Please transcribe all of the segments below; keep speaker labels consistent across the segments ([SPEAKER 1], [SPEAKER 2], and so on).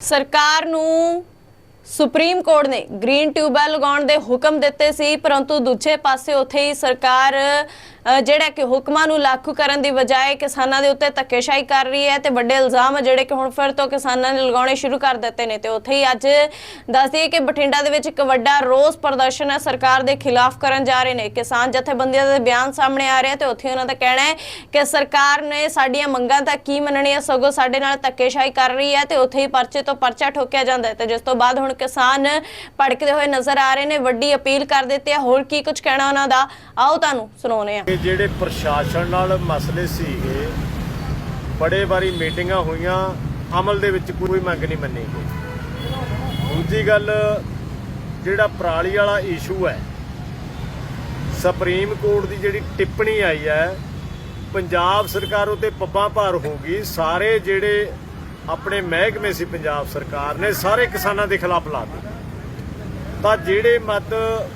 [SPEAKER 1] ਸਰਕਾਰ ਨੂੰ supreme court ਨੇ ਗ੍ਰੀਨ ਟਿਊਬਵੈੱਲ ਲਗਾਉਣ ਦੇ ਹੁਕਮ ਦਿੱਤੇ ਸੀ, ਪਰੰਤੂ ਦੂਜੇ ਪਾਸੇ ਉੱਥੇ ਹੀ ਸਰਕਾਰ ਜਿਹੜਾ ਕਿ ਹੁਕਮਾਂ ਨੂੰ ਲਾਗੂ ਕਰਨ ਦੀ ਬਜਾਏ ਕਿਸਾਨਾਂ ਦੇ ਉੱਤੇ ਧੱਕੇਸ਼ਾਹੀ ਕਰ ਰਹੀ ਹੈ ਤੇ ਵੱਡੇ ਇਲਜ਼ਾਮ ਆ ਜਿਹੜੇ ਕਿ ਹੁਣ ਫਿਰ ਤੋਂ ਕਿਸਾਨਾਂ ਨੇ ਲਗਾਉਣੇ ਸ਼ੁਰੂ ਕਰ ਦਿੱਤੇ ਨੇ ਤੇ ਉੱਥੇ ਹੀ ਅੱਜ ਦੱਸ ਦਈਏ ਕਿ ਬਠਿੰਡਾ ਦੇ ਵਿੱਚ ਇੱਕ ਵੱਡਾ ਰੋਸ ਪ੍ਰਦਰਸ਼ਨ ਹੈ ਸਰਕਾਰ ਦੇ ਖਿਲਾਫ ਕਰਨ ਜਾ ਰਹੇ ਨੇ। ਕਿਸਾਨ ਜਥੇਬੰਦੀਆਂ ਦੇ ਬਿਆਨ ਸਾਹਮਣੇ ਆ ਰਹੇ ਆ ਤੇ ਉੱਥੇ ਉਹਨਾਂ ਦਾ ਕਹਿਣਾ ਹੈ ਕਿ ਸਰਕਾਰ ਨੇ ਸਾਡੀਆਂ ਮੰਗਾਂ ਤਾਂ ਕੀ ਮੰਨਣੀਆਂ, ਸਗੋਂ ਸਾਡੇ ਨਾਲ ਧੱਕੇਸ਼ਾਹੀ ਕਰ ਰਹੀ ਹੈ ਤੇ ਉੱਥੇ ਹੀ ਪਰਚੇ ਤੋਂ ਪਰਚਾ ਠੋਕਿਆ ਜਾਂਦਾ ਹੈ ਤੇ ਜਿਸ ਤੋਂ ਬਾਅਦ ਹੁਣ ਕਿਸਾਨ ਭੜਕਦੇ ਹੋਏ ਨਜ਼ਰ ਆ ਰਹੇ ਨੇ, ਵੱਡੀ ਅਪੀਲ ਕਰ ਦਿੱਤੀ ਹੈ। ਹੋਰ ਕੀ ਕੁਝ ਕਹਿਣਾ ਉਹਨਾਂ ਦਾ? ਆਓ ਤੁਹਾਨੂੰ ਸੁਣਾਉਂਦੇ ਹਾਂ।
[SPEAKER 2] ਜਿਹੜੇ ਪ੍ਰਸ਼ਾਸਨ ਨਾਲ ਮਸਲੇ ਸੀਗੇ, ਬੜੇ ਵਾਰੀ ਮੀਟਿੰਗਾਂ ਹੋਈਆਂ, ਅਮਲ ਦੇ ਵਿੱਚ ਕੋਈ ਮੰਗ ਨਹੀਂ ਮੰਨੀ ਗਈ। ਦੂਜੀ ਗੱਲ, ਜਿਹੜਾ ਪਰਾਲੀ ਵਾਲਾ ਇਸ਼ੂ ਹੈ ਸੁਪਰੀਮ ਕੋਰਟ ਦੀ ਜਿਹੜੀ ਟਿੱਪਣੀ ਆਈ ਹੈ, ਪੰਜਾਬ ਸਰਕਾਰ ਉਤੇ ਪੱਬਾਂ ਭਾਰ ਹੋ ਗਈ। ਸਾਰੇ ਜਿਹੜੇ ਆਪਣੇ ਮਹਿਕਮੇ ਸੀ ਪੰਜਾਬ ਸਰਕਾਰ ਨੇ, ਸਾਰੇ ਕਿਸਾਨਾਂ ਦੇ ਖਿਲਾਫ ਲਾ ਦਿੱਤੇ। ਤਾਂ ਜਿਹੜੇ ਮਤ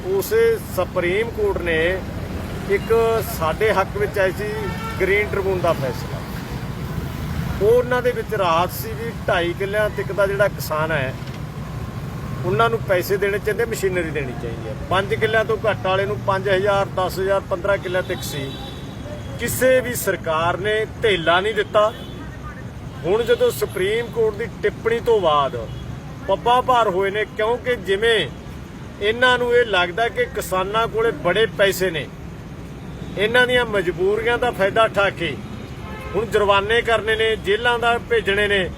[SPEAKER 2] ਉਸੇ ਸੁਪਰੀਮ ਕੋਰਟ ਨੇ ਇੱਕ ਸਾਡੇ ਹੱਕ ਵਿੱਚ ਆਈ ਸੀ ਗ੍ਰੀਨ ਟ੍ਰਿਬਿਊਨ ਦਾ ਫੈਸਲਾ। ਉਹ ਉਹਨਾਂ ਦੇ ਵਿੱਚ ਰਾਹਤ ਸੀ ਵੀ 2.5 ਕਿੱਲਿਆਂ ਤੱਕ ਦਾ ਜਿਹੜਾ ਕਿਸਾਨ ਹੈ, ਉਹਨਾਂ ਨੂੰ ਪੈਸੇ ਦੇਣੇ ਚਾਹੀਦੇ, ਮਸ਼ੀਨਰੀ ਦੇਣੀ ਚਾਹੀਦੀ ਹੈ। 5 ਕਿੱਲਿਆਂ ਤੋਂ ਘੱਟ ਵਾਲੇ ਨੂੰ 5000 10000 15 ਕਿੱਲਿਆਂ ਤੱਕ ਸੀ। ਕਿਸੇ ਵੀ ਸਰਕਾਰ ਨੇ ਧੇਲਾ ਨਹੀਂ ਦਿੱਤਾ। ਹੁਣ ਜਦੋਂ ਸੁਪਰੀਮ ਕੋਰਟ ਦੀ ਟਿੱਪਣੀ ਤੋਂ ਬਾਅਦ ਪੱਬਾਂ ਭਾਰ ਹੋਏ ਨੇ, ਕਿਉਂਕਿ ਜਿਵੇਂ ਇਹਨਾਂ ਨੂੰ ਇਹ ਲੱਗਦਾ ਕਿ ਕਿਸਾਨਾਂ ਕੋਲੇ ਬੜੇ ਪੈਸੇ ਨੇ ਇਹਨਾਂ ਦੀਆਂ ਮਜਬੂਰੀਆਂ ਦਾ ਫਾਇਦਾ ਉਠਾ ਕੇ ਹੁਣ ਜੁਰਮਾਨੇ ਕਰਨੇ ਨੇ, ਜੇਲ੍ਹਾਂ ਦਾ ਭੇਜਣੇ ਨੇ,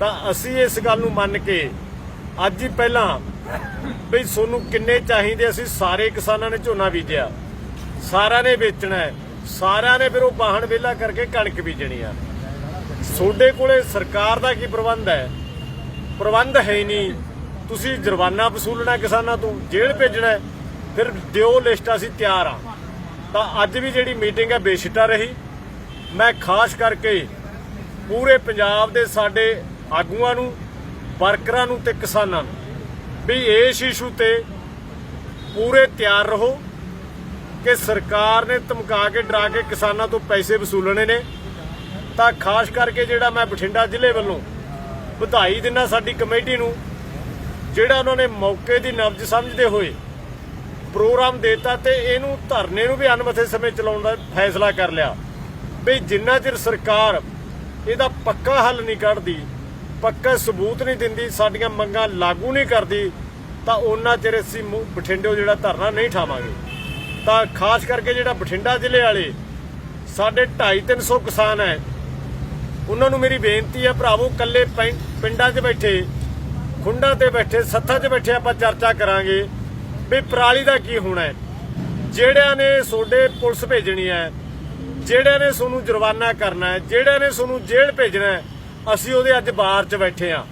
[SPEAKER 2] ਤਾਂ ਅਸੀਂ ਇਸ ਗੱਲ ਨੂੰ ਮੰਨ ਕੇ ਅੱਜ ਹੀ ਪਹਿਲਾਂ ਵੀ ਤੁਹਾਨੂੰ ਕਿੰਨੇ ਚਾਹੀਦੇ ਅਸੀਂ ਸਾਰੇ ਕਿਸਾਨਾਂ ਨੇ ਝੋਨਾ ਬੀਜਿਆ। ਸਾਰਿਆਂ ਨੇ ਵੇਚਣਾ ਹੈ। ਸਾਰਿਆਂ ਨੇ ਫਿਰ ਉਹ ਬਾਹਣ ਵੇਲਾ ਕਰਕੇ ਕਣਕ ਬੀਜਣੀ ਆ। ਤੁਹਾਡੇ ਕੋਲੇ ਸਰਕਾਰ ਦਾ ਕੀ ਪ੍ਰਬੰਧ ਹੈ? ਪ੍ਰਬੰਧ ਹੈ ਹੀ ਨਹੀਂ। ਤੁਸੀਂ ਜੁਰਮਾਨਾ ਵਸੂਲਣਾ ਕਿਸਾਨਾਂ ਤੋਂ, ਜੇਲ੍ਹ ਭੇਜਣਾ ਫਿਰ ਦਿਓ ਲਿਸਟ, ਅਸੀਂ ਤਿਆਰ ਆ ਤਾਂ ਅੱਜ ਵੀ ਜਿਹੜੀ ਮੀਟਿੰਗ ਹੈ ਬੇਸਿੱਟਾ ਰਹੀ। ਮੈਂ ਖਾਸ ਕਰਕੇ ਪੂਰੇ ਪੰਜਾਬ ਦੇ ਸਾਡੇ ਆਗੂਆਂ ਨੂੰ, ਵਰਕਰਾਂ ਨੂੰ ਤੇ ਕਿਸਾਨਾਂ ਨੂੰ ਵੀ ਇਸ ਇਸ਼ੂ ਤੇ ਪੂਰੇ ਤਿਆਰ ਰਹੋ ਕਿ ਸਰਕਾਰ ਨੇ ਧਮਕਾ ਕੇ, ਡਰਾ ਕੇ ਕਿਸਾਨਾਂ ਤੋਂ ਪੈਸੇ ਵਸੂਲਣੇ ਨੇ। ਤਾਂ ਖਾਸ ਕਰਕੇ ਜਿਹੜਾ ਮੈਂ ਬਠਿੰਡਾ ਜ਼ਿਲ੍ਹੇ ਵੱਲੋਂ ਵਧਾਈ ਦਿੰਦਾ ਸਾਡੀ ਕਮੇਟੀ ਨੂੰ, ਜਿਹੜਾ ਉਹਨਾਂ ਨੇ ਮੌਕੇ ਦੀ ਨਬਜ ਸਮਝਦੇ ਹੋਏ ਪ੍ਰੋਗਰਾਮ ਦੇਤਾ ਤੇ ਇਹਨੂੰ ਧਰਨੇ ਨੂੰ ਵੀ ਅਨਮਥੇ ਸਮੇਂ ਚਲਾਉਣ ਦਾ ਫੈਸਲਾ ਕਰ ਲਿਆ। ਵੀ ਜਿੰਨਾ ਚਿਰ ਸਰਕਾਰ ਇਹਦਾ ਪੱਕਾ ਹੱਲ ਨਹੀਂ ਕੱਢਦੀ, ਪੱਕਾ ਸਬੂਤ ਨਹੀਂ ਦਿੰਦੀ, ਸਾਡੀਆਂ ਮੰਗਾਂ ਲਾਗੂ ਨਹੀਂ ਕਰਦੀ, ਤਾਂ ਉਹਨਾਂ ਚਿਰ ਅਸੀਂ ਬਠਿੰਡੇ ਜਿਹੜਾ ਧਰਨਾ ਨਹੀਂ ਠਾਵਾਂਗੇ। ਤਾਂ ਖਾਸ ਕਰਕੇ ਜਿਹੜਾ ਬਠਿੰਡਾ ਜ਼ਿਲ੍ਹੇ ਵਾਲੇ, ਸਾਡੇ 2.5 300 ਕਿਸਾਨ ਹੈ। ਉਹਨਾਂ ਨੂੰ ਮੇਰੀ ਬੇਨਤੀ ਹੈ ਭਰਾਵੋ ਕੱਲੇ ਪਿੰਡਾਂ 'ਚ ਬੈਠੇ, ਖੁੰਡਾਂ ਤੇ ਬੈਠੇ, ਸੱਥਾਂ 'ਚ ਬੈਠੇ ਆਪਾਂ ਚਰਚਾ ਕਰਾਂਗੇ। ਵੀ ਪਰਾਲੀ ਦਾ ਕੀ ਹੋਣਾ ਹੈ? ਜਿਹੜਿਆਂ ਨੇ ਤੁਹਾਡੇ ਪੁਲਿਸ ਭੇਜਣੀ ਹੈ, ਜਿਹੜਿਆਂ ਨੇ ਤੁਹਾਨੂੰ ਜੁਰਮਾਨਾ ਕਰਨਾ ਹੈ, ਜਿਹੜਿਆਂ ਨੇ ਤੁਹਾਨੂੰ ਜੇਲ੍ਹ ਭੇਜਣਾ ਹੈ, ਅਸੀਂ ਉਹਦੇ ਅੱਜ ਬਾਹਰ 'ਚ ਬੈਠੇ ਆ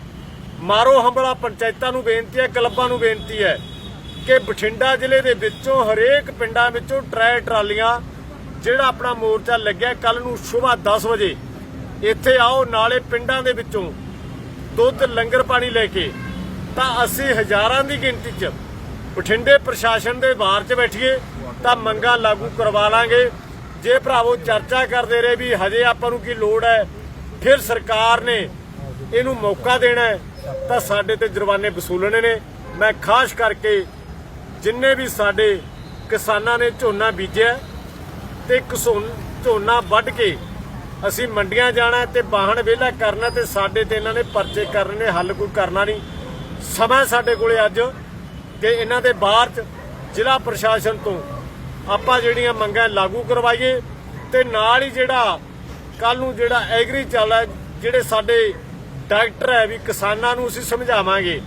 [SPEAKER 2] ਮਾਰੋ ਹੰਬਲਾ ਪੰਚਾਇਤਾਂ ਨੂੰ ਬੇਨਤੀ ਹੈ, ਕਲੱਬਾਂ ਨੂੰ ਬੇਨਤੀ ਹੈ ਕਿ ਬਠਿੰਡਾ ਜ਼ਿਲ੍ਹੇ ਦੇ ਵਿੱਚੋਂ ਹਰੇਕ ਪਿੰਡਾਂ ਵਿੱਚੋਂ ਟਰੈ ਟਰਾਲੀਆਂ, ਜਿਹੜਾ ਆਪਣਾ ਮੋਰਚਾ ਲੱਗਿਆ ਕੱਲ ਨੂੰ ਸਵੇਰ 10 ਵਜੇ, ਇੱਥੇ ਆਓ, ਨਾਲੇ ਪਿੰਡਾਂ ਦੇ ਵਿੱਚੋਂ ਦੁੱਧ, ਲੰਗਰ ਪਾਣੀ ਲੈ ਕੇ, ਤਾਂ ਅਸੀਂ ਹਜ਼ਾਰਾਂ ਦੀ ਗਿਣਤੀ 'ਚ ਬਠਿੰਡੇ ਪ੍ਰਸ਼ਾਸਨ ਦੇ ਬਾਹਰ 'ਚ ਬੈਠੀਏ ਤਾਂ ਮੰਗਾਂ ਲਾਗੂ ਕਰਵਾ ਲਾਂਗੇ। ਜੇ ਭਰਾਵੋ ਚਰਚਾ ਕਰਦੇ ਰਹੇ ਵੀ ਹਜੇ ਆਪਾਂ ਨੂੰ ਕੀ ਲੋੜ ਹੈ, ਫਿਰ ਸਰਕਾਰ ਨੇ ਇਹਨੂੰ ਮੌਕਾ ਦੇਣਾ ਤਾਂ ਸਾਡੇ ਤੇ ਜੁਰਮਾਨੇ ਵਸੂਲਣੇ ਨੇ। ਮੈਂ ਖਾਸ ਕਰਕੇ ਜਿੰਨੇ ਵੀ ਸਾਡੇ ਕਿਸਾਨਾਂ ਨੇ ਝੋਨਾ ਬੀਜਿਆ ਤੇ ਕਿਸੂਨ ਝੋਨਾ ਵੱਢ ਕੇ ਅਸੀਂ ਮੰਡੀਆਂ ਜਾਣਾ ਤੇ ਬਾਹਣ ਵਿਹਲਾ ਕਰਨਾ ਤੇ ਸਾਡੇ ਤੇ ਇਹਨਾਂ ਨੇ ਪਰਚੇ ਕਰਨੇ ਨੇ, ਹੱਲ ਕੋਈ ਕਰਨਾ ਨਹੀਂ। ਸਮਾਂ ਸਾਡੇ ਕੋਲੇ ਅੱਜ। ਕਿ ਇਹਨਾਂ ਦੇ ਬਾਹਰ ਚ ਜ਼ਿਲ੍ਹਾ ਪ੍ਰਸ਼ਾਸਨ ਤੋਂ ਆਪਾਂ ਜਿਹੜੀਆਂ ਮੰਗਾਂ ਲਾਗੂ ਕਰਵਾਈਏ ਤੇ ਨਾਲ ਹੀ ਜਿਹੜਾ ਕੱਲ ਨੂੰ ਜਿਹੜਾ ਐਗਰੀ ਚੱਲਦਾ ਜਿਹੜੇ ਸਾਡੇ ਡਾਕਟਰ ਹੈ ਵੀ ਕਿਸਾਨਾਂ ਨੂੰ ਅਸੀਂ ਸਮਝਾਵਾਂਗੇ,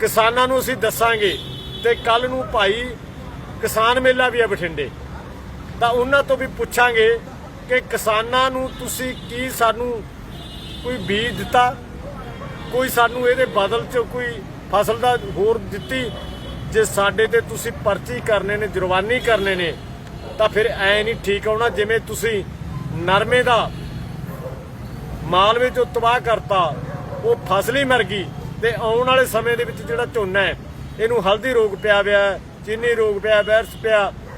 [SPEAKER 2] ਕਿਸਾਨਾਂ ਨੂੰ ਅਸੀਂ ਦੱਸਾਂਗੇ ਤੇ ਕੱਲ ਨੂੰ ਭਾਈ ਕਿਸਾਨ ਮੇਲਾ ਵੀ ਹੈ ਬਠਿੰਡੇ। ਤਾਂ ਉਹਨਾਂ ਤੋਂ ਵੀ ਪੁੱਛਾਂਗੇ ਕਿ ਕਿਸਾਨਾਂ ਨੂੰ ਤੁਸੀਂ ਕੀ ਸਾਨੂੰ ਕੋਈ ਬੀਜ ਦਿੱਤਾ, ਕੋਈ ਸਾਨੂੰ ਇਹਦੇ ਬਦਲ 'ਚ ਕੋਈ ਫਸਲ ਦਾ ਹੋਰ ਦਿੱਤੀ, ਜੇ ਸਾਡੇ ਤੇ ਤੁਸੀਂ ਪਰਚੀ ਕਰਨੇ ਨੇ, ਜੁਰਮਾਨੀ ਕਰਨੇ ਨੇ, ਤਾਂ ਫਿਰ ਐ ਨਹੀਂ ਠੀਕ ਆਉਣਾ ਜਿਵੇਂ ਤੁਸੀਂ ਨਰਮੇ ਦਾ ਮਾਲ ਵਿੱਚ ਤਬਾਹ ਕਰਤਾ, ਉਹ ਫਸਲ ਹੀ ਮਰ ਗਈ, ਤੇ ਆਉਣ ਵਾਲੇ ਸਮੇਂ ਦੇ ਵਿੱਚ ਜਿਹੜਾ ਝੋਨਾ ਹੈ, ਇਹਨੂੰ ਹਲਦੀ ਰੋਗ ਪਿਆ ਹੋਇਆ ਚੀਨੀ ਰੋਗ ਪਿਆ, ਵਾਇਰਸ ਪਿਆ